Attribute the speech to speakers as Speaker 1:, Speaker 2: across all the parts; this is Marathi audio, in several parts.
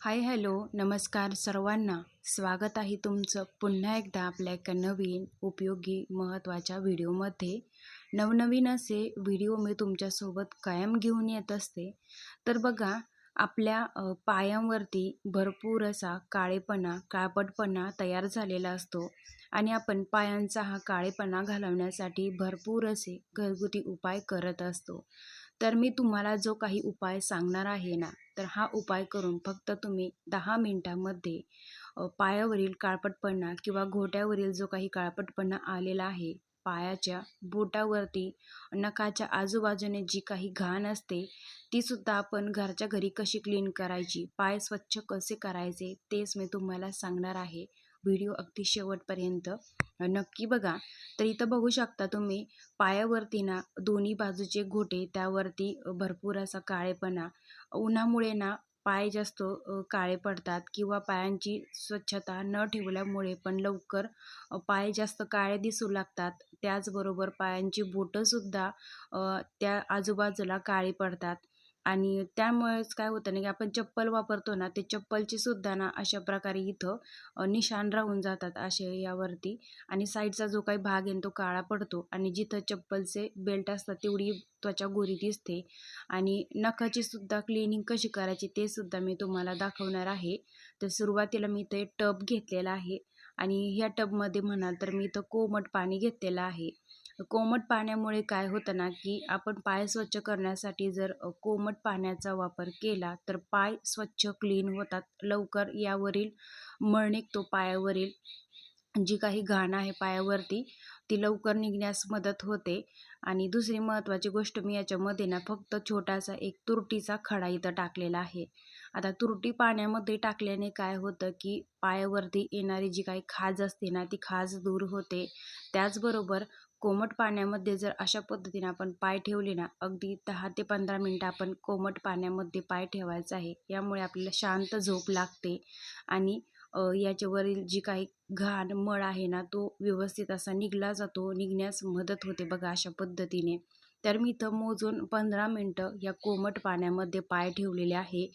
Speaker 1: हाय हॅलो नमस्कार सर्वांना. स्वागत आहे तुमचं पुन्हा एकदा आपल्या एका नवीन उपयोगी महत्त्वाच्या व्हिडिओमध्ये. नवनवीन असे व्हिडिओ मी तुमच्यासोबत कायम घेऊन येत असते. तर बघा आपल्या पायांवरती भरपूर असा काळेपणा काळपटपणा तयार झालेला असतो. आणि आपण पायांचा हा काळेपणा घालवण्यासाठी भरपूर असे घरगुती उपाय करत असतो. तर मी तुम्हाला जो काही उपाय सांगणार आहे ना तर हा उपाय करून फक्त तुम्ही दहा मिनिटामध्ये पायावरील काळपटपणा किंवा घोट्यावरील जो काही काळपटपणा आलेला आहे पायाच्या बोटावरती नखाच्या आजूबाजूने जी काही घाण असते ती सुद्धा आपण घरच्या घरी कशी क्लीन करायची पाय स्वच्छ कसे करायचे तेच मी तुम्हाला सांगणार आहे. व्हिडिओ अगदी शेवटपर्यंत नक्की बघा. तर इथं बघू शकता तुम्ही पायावरती ना दोन्ही बाजूचे घोटे त्यावरती भरपूर असा काळेपणा उन्हामुळे ना पाय जास्त काळे पडतात किंवा पायांची स्वच्छता न ठेवल्यामुळे पण लवकर पाय जास्त काळे दिसू लागतात. त्याचबरोबर पायांची बोटंसुद्धा त्या आजूबाजूला काळी पडतात. आणि त्यामुळेच काय होतं ना की आपण चप्पल वापरतो ना ते चप्पलची सुद्धा ना अशा प्रकारे इथं निशान निशाण राहून जातात असे यावरती. आणि साईडचा जो काही भाग आहे ना तो काळा पडतो. आणि जिथं चप्पलचे बेल्ट असतात तेवढी त्वचा गोरी दिसते. आणि नखाची सुद्धा क्लिनिंग कशी करायची ते सुद्धा मी तुम्हाला दाखवणार आहे. तर सुरुवातीला मी इथे टब घेतलेला आहे. आणि ह्या टबमध्ये म्हणाल तर मी इथं कोमट पाणी घेतलेलं आहे. कोमट पाण्यामुळे काय होतं ना की आपण पाय स्वच्छ करण्यासाठी जर कोमट पाण्याचा वापर केला तर पाय स्वच्छ क्लीन होतात. लवकर यावरील मळ निघतो पायावरील जी काही घाण आहे पायावरती ती लवकर निघण्यास मदत होते. आणि दुसरी महत्त्वाची गोष्ट मी याच्यामध्ये ना फक्त छोटासा एक तुरटीचा खडा इथं टाकलेला आहे. आता तुरटी पाण्यामध्ये टाकल्याने काय होतं की पायावरती येणारी जी काही खाज असते ना ती खाज दूर होते. त्याचबरोबर कोमट पाण्यामध्ये जर अशा पद्धतीने आपण पाय ठेवले ना अगदी दहा ते पंधरा मिनटं आपण कोमट पाण्यामध्ये पाय ठेवायचा आहे. यामुळे आपल्याला शांत झोप लागते आणि याच्यावरील जी काही घाण मळ आहे ना तो व्यवस्थित असा निघला जातो निघण्यास मदत होते बघा अशा पद्धतीने. तर मी इथं मोजून पंधरा मिनटं या कोमट पाण्यामध्ये पाय ठेवलेले आहे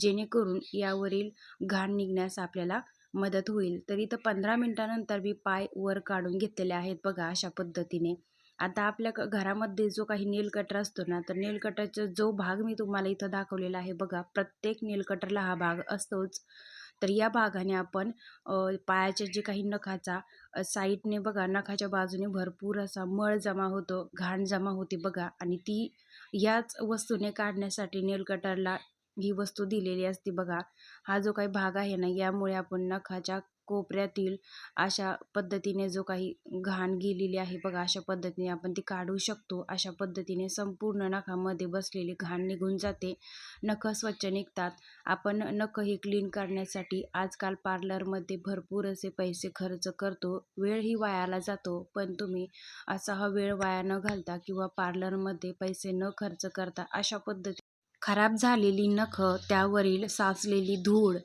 Speaker 1: जेणेकरून यावरील घाण निघण्यास आपल्याला मदत होईल. तर इथं पंधरा मिनटानंतर मी पाय वर काढून घेतलेले आहेत बघा अशा पद्धतीने. आता आपल्या क- घरामध्ये जो काही नेलकटर असतो ना तर नेलकटरचा जो भाग मी तुम्हाला इथं दाखवलेला आहे बघा प्रत्येक नेलकटरला हा भाग असतोच. तर या भागाने आपण पायाच्या जे काही नखाचा साईडने बघा नखाच्या बाजूने भरपूर असा मळ जमा होतो घाण जमा होते बघा. आणि ती याच वस्तूने काढण्यासाठी नेलकटरला ही वस्तू दिलेली असते बघा. हा जो काही भाग आहे ना यामुळे आपण नखाच्या कोपऱ्यातील अशा पद्धतीने जो काही घाण गेलेली आहे बघा अशा पद्धतीने आपण ती काढू शकतो. अशा पद्धतीने संपूर्ण नखामध्ये बसलेली घाण निघून जाते. नख स्वच्छ निघतात. आपण नख ही क्लीन करण्यासाठी आजकाल पार्लरमध्ये भरपूर असे पैसे खर्च करतो. वेळही वायाला जातो. पण तुम्ही असा हा वेळ वाया न घालता किंवा पार्लरमध्ये पैसे न खर्च करता अशा पद्धती खराब झालेली नखं त्यावरील साचलेली धूळ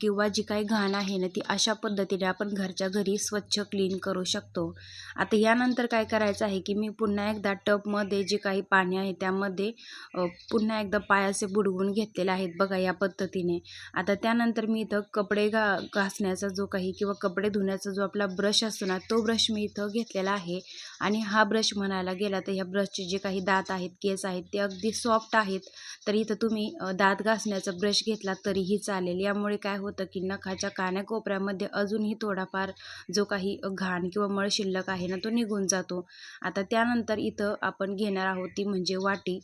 Speaker 1: किंवा जी काही घाण आहे ना ती अशा पद्धतीने आपण घरच्या घरी स्वच्छ क्लीन करू शकतो. आता यानंतर काय करायचं आहे की मी पुन्हा एकदा टबमध्ये जे काही पाणी आहे त्यामध्ये पुन्हा एकदा पाय असे बुडवून घेतलेले आहेत बघा या पद्धतीने. आता त्यानंतर मी इथं कपडे घा घासण्याचा जो काही किंवा कपडे धुण्याचा जो आपला ब्रश असतो ना तो ब्रश मी इथं घेतलेला आहे. आणि हा ब्रश म्हणायला गेला तर ह्या ब्रशचे जे काही दात आहेत केस आहेत ते अगदी सॉफ्ट आहेत. तर इथं तुम्ही दात घासण्याचा ब्रश घेतला तरीही चालेल. यामुळे काय होतं की नखाच्या कानाकोपऱ्यामध्ये अजूनही थोडाफार जो काही घाण किंवा मळ शिल्लक आहे ना तो निघून जातो. आता त्यानंतर इथं आपण घेणार आहोत ती म्हणजे वाटी.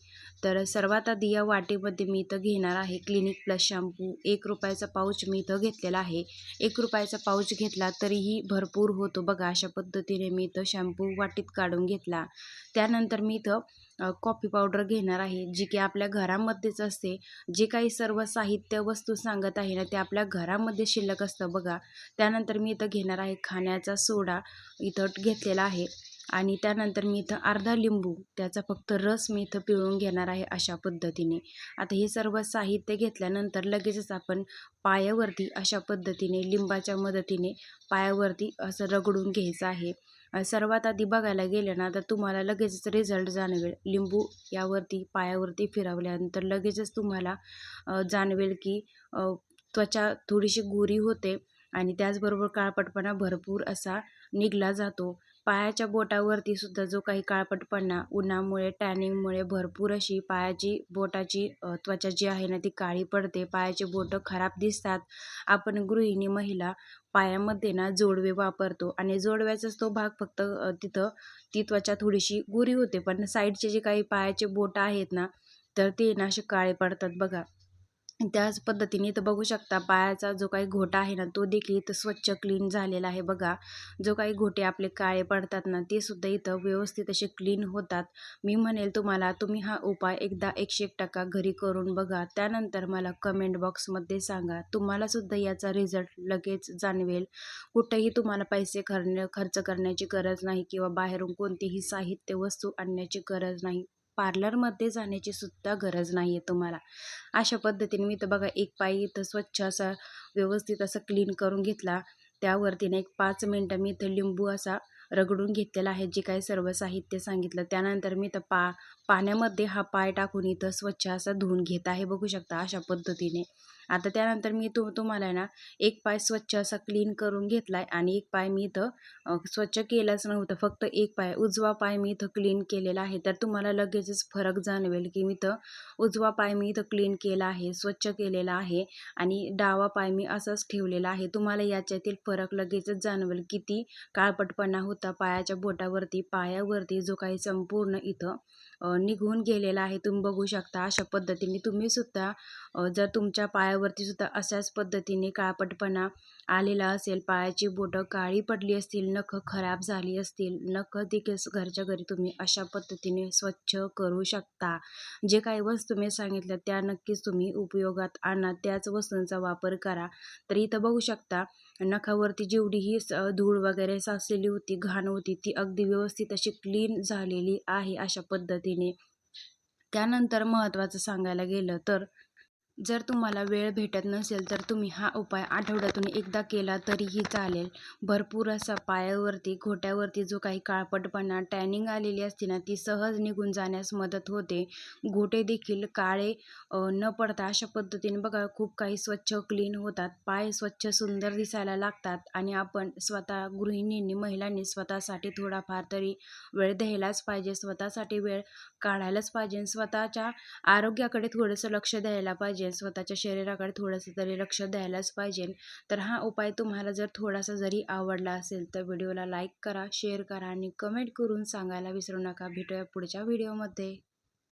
Speaker 1: तर सर्वात आधी या वाटीमध्ये मी इथं घेणार आहे क्लिनिक प्लस शॅम्पू एक रुपयाचा पाऊच मी इथं घेतलेला आहे. एक रुपयाचा पाऊच घेतला तरीही भरपूर होतो बघा अशा पद्धतीने मी इथं शॅम्पू वाटीत काढून घेतला. त्यानंतर मी इथं कॉफी पावडर घेणार आहे जी की आपल्या घरामध्येच असते. जे काही सर्व साहित्य वस्तू सांगत आहे ना ते आपल्या घरामध्ये शिल्लक असतं बघा. त्यानंतर मी इथं घेणार आहे खाण्याचा सोडा इथं घेतलेला आहे. आणि त्यानंतर मी इथं अर्धा लिंबू त्याचा फक्त रस मी इथं पिळून घेणार आहे अशा पद्धतीने. आता हे सर्व साहित्य घेतल्यानंतर लगेचच आपण पायावरती अशा पद्धतीने लिंबाच्या मदतीने पायावरती असं रगडून घ्यायचं आहे. सर्वात आधी बघायला गेलं ना तर तुम्हाला लगेचच रिझल्ट जाणवेल. लिंबू यावरती पायावरती फिरवल्यानंतर लगेचच तुम्हाला जाणवेल की त्वचा थोडीशी गोरी होते आणि त्याचबरोबर काळपटपणा भरपूर असा निघला जातो. पायाच्या बोटावरती सुद्धा जो काही काळपटपणा उन्हामुळे टॅनिंगमुळे भरपूर अशी पायाची बोटाची त्वचा जी आहे ना ती काळी पडते. पायाचे बोटं खराब दिसतात. आपण गृहिणी महिला पायामध्ये ना जोडवे वापरतो आणि जोडव्याचाच तो भाग फक्त तिथं ती त्वचा थोडीशी गोरी होते. पण साईडचे जे काही पायाचे बोटं आहेत ना तर ते ना असे काळे पडतात बघा. त्याच पद्धतीने इथं बघू शकता पायाचा जो काही घोटा आहे ना तो देखील इथं स्वच्छ क्लीन झालेला आहे बघा. जो काही घोटे आपले काळे पडतात ना ते सुद्धा इथं व्यवस्थित असे क्लीन होतात. मी म्हणेल तुम्हाला तुम्ही हा उपाय एकदा एकशे एक टक्का घरी करून बघा. त्यानंतर मला कमेंट बॉक्समध्ये सांगा. तुम्हाला सुद्धा याचा रिझल्ट लगेच जाणवेल. कुठेही तुम्हाला पैसे खर्च खर्च करण्याची गरज नाही किंवा बाहेरून कोणतीही साहित्य वस्तू आणण्याची गरज नाही. पार्लरमध्ये जाण्याची सुद्धा गरज नाही आहे तुम्हाला. अशा पद्धतीने मी तर बघा एक पाय इथं स्वच्छ असा व्यवस्थित असा क्लीन करून घेतला. त्यावरतीने एक पाच मिनटं मी इथं लिंबू असा रगडून घेतलेला आहे जे काही सर्व साहित्य सांगितलं. त्यानंतर मी तर पा पाण्यामध्ये हा पाय टाकून इथं स्वच्छ असा धुवून घेत आहे बघू शकता अशा पद्धतीने. आता त्यानंतर मी तु तुम्हाला ना एक पाय स्वच्छ असा क्लीन करून घेतला आहे आणि एक पाय मी इथं स्वच्छ केलाच नव्हतं. फक्त एक पाय उजवा पाय मी इथं क्लीन केलेला आहे. तर तुम्हाला लगेचच फरक जाणवेल की मी इथं उजवा पाय मी इथं क्लीन केला आहे स्वच्छ केलेला आहे आणि डावा पाय मी असाच ठेवलेला आहे. तुम्हाला याच्यातील फरक लगेचच जाणवेल किती काळपटपणा होता पायाच्या बोटावरती पायावरती जो काही संपूर्ण इथं निघून गेलेला आहे तुम्ही बघू शकता. अशा पद्धतीने तुम्ही सुद्धा जर तुमच्या पायावरती सुद्धा अशाच पद्धतीने काळपटपणा आलेला असेल पायाची बोटं काळी पडली असतील नखं खराब झाली असतील नखं देखील घरच्या घरी तुम्ही अशा पद्धतीने स्वच्छ करू शकता. जे काही वस्तू मी सांगितल्या त्या नक्कीच तुम्ही उपयोगात आणा. त्याच वस्तूंचा वापर करा. तर इथं बघू शकता नखावरती जेवढीही धूळ वगैरे साचलेली होती घाण होती ती अगदी व्यवस्थित अशी क्लीन झालेली आहे अशा पद्धतीने. त्यानंतर महत्त्वाचं सांगायला गेलं तर जर तुम्हाला वेळ भेटत नसेल तर तुम्ही हा उपाय आठवड्यातून एकदा केला तरीही चालेल. भरपूर असा पायावरती घोट्यावरती जो काही काळपटपणा टॅनिंग आलेली असते ना ती सहज निघून जाण्यास मदत होते. घोटे देखील काळे न पडता अशा पद्धतीने बघा खूप काही स्वच्छ क्लीन होतात. पाय स्वच्छ सुंदर दिसायला लागतात आणि आपण स्वतः गृहिणींनी महिलांनी स्वतःसाठी थोडाफार तरी वेळ द्यायलाच पाहिजे. स्वतःसाठी वेळ काढायलाच पाहिजे स्वतःच्या आरोग्याकडे थोडंसं लक्ष द्यायला पाहिजे. स्वतःच्या शरीराकडे थोडंसं तरी लक्ष द्यायलाच पाहिजे. तर हा उपाय तुम्हाला जर थोडासा जरी आवडला असेल तर व्हिडिओला लाईक करा शेअर करा आणि कमेंट करून सांगायला विसरू नका. भेटूया पुढच्या व्हिडिओमध्ये.